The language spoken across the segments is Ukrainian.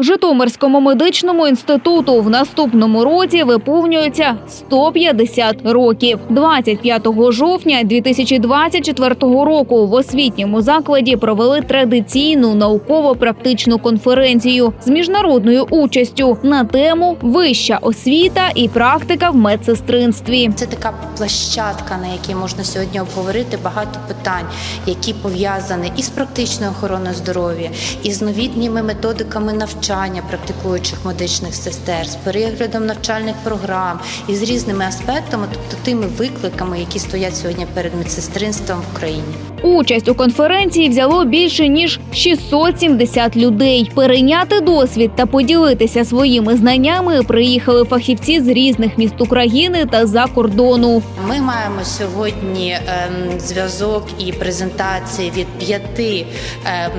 Житомирському медичному інституту в наступному році виповнюється 150 років. 25 жовтня 2024 року в освітньому закладі провели традиційну науково-практичну конференцію з міжнародною участю на тему Вища освіта і практика в медсестринстві. Це така площадка, на якій можна сьогодні обговорити багато питань, які пов'язані і з практичною охороною здоров'я, і з новітніми методиками навчання практикуючих медичних сестер, з переглядом навчальних програм і з різними аспектами, тобто тими викликами, які стоять сьогодні перед медсестринством в Україні. Участь у конференції взяло більше ніж 670 людей. Перейняти досвід та поділитися своїми знаннями приїхали фахівці з різних міст України та за кордону. Ми маємо сьогодні ем, зв'язок і презентації від п'яти ем,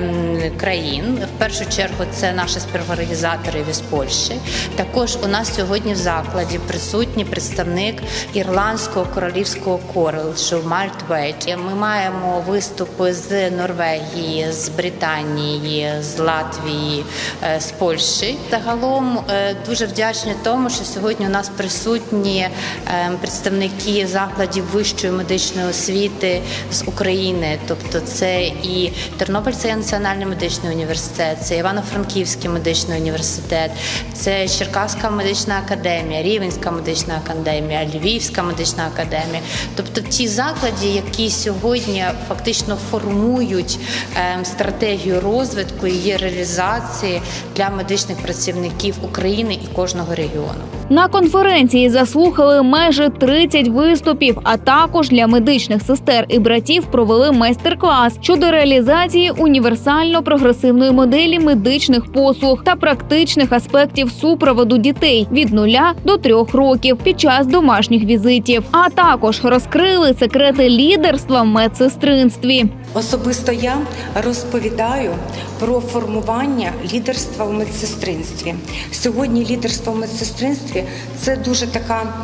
країн. В першу чергу це наші співорганізатори із Польщі. Також у нас сьогодні в закладі присутній представник ірландського королівського корелшу Мальтвейт. Ми маємо виступи з Норвегії, з Британії, з Латвії, е, з Польщі. Загалом е, дуже вдячні тому, що сьогодні у нас присутні е, представники закладів вищої медичної освіти з України. Тобто, це і Тернопільський національний медичний університет, це Івано-Франківський медичний університет, це Черкаська медична академія, Рівенська медична академія, Львівська медична академія. Тобто ті заклади, які сьогодні фактично формують ем, стратегію розвитку і її реалізації для медичних працівників України і кожного регіону. На конференції заслухали майже 30 виступів, а також для медичних сестер і братів провели майстер-клас щодо реалізації універсально прогресивної моделі медичних послуг та практичних аспектів супроводу дітей від нуля до трьох років під час домашніх візитів. А також розкрили секрети лідерства в медсестринстві. Особисто я розповідаю про формування лідерства в медсестринстві. Сьогодні лідерство в медсестринстві це дуже така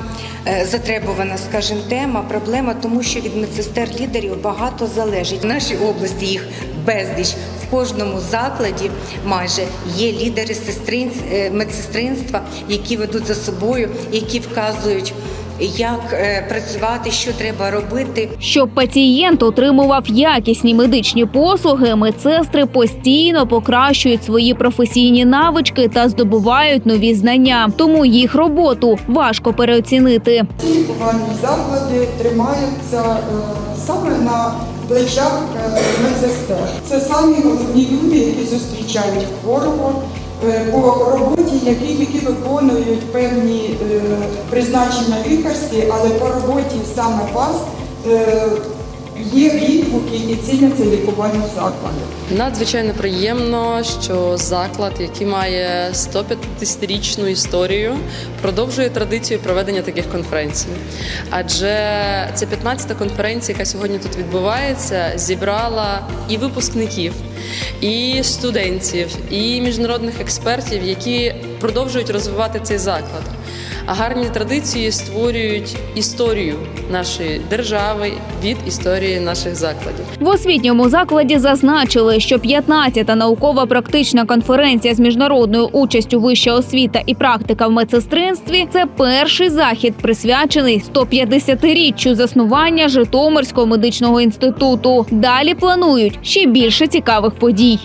е, затребувана, скажімо, тема, проблема, тому що від медсестер лідерів багато залежить. В нашій області їх безліч. В кожному закладі майже є лідери е, медсестринства, які ведуть за собою, які вказують, як е, працювати, що треба робити. Щоб пацієнт отримував якісні медичні послуги, медсестри постійно покращують свої професійні навички та здобувають нові знання. Тому їх роботу важко переоцінити. Ці лікувальні заклади тримаються е, саме на плечах е, медсестер. Це самі головні люди, які зустрічають хворого е, по роботі, які, виконують певні е, призначення лікарські, але по роботі саме вас є відгуки і ціняться лікувальні заклади. Надзвичайно приємно, що заклад, який має 150-річну історію, продовжує традицію проведення таких конференцій. Адже це 15-та конференція, яка сьогодні тут відбувається, зібрала і випускників, і студентів, і міжнародних експертів, які продовжують розвивати цей заклад. А гарні традиції створюють історію нашої держави від історії наших закладів. В освітньому закладі зазначили, що 15-та наукова-практична конференція з міжнародною участю вища освіта і практика в медсестринстві це перший захід, присвячений 150-річчю заснування Житомирського медичного інституту. Далі планують ще більше цікавих подій.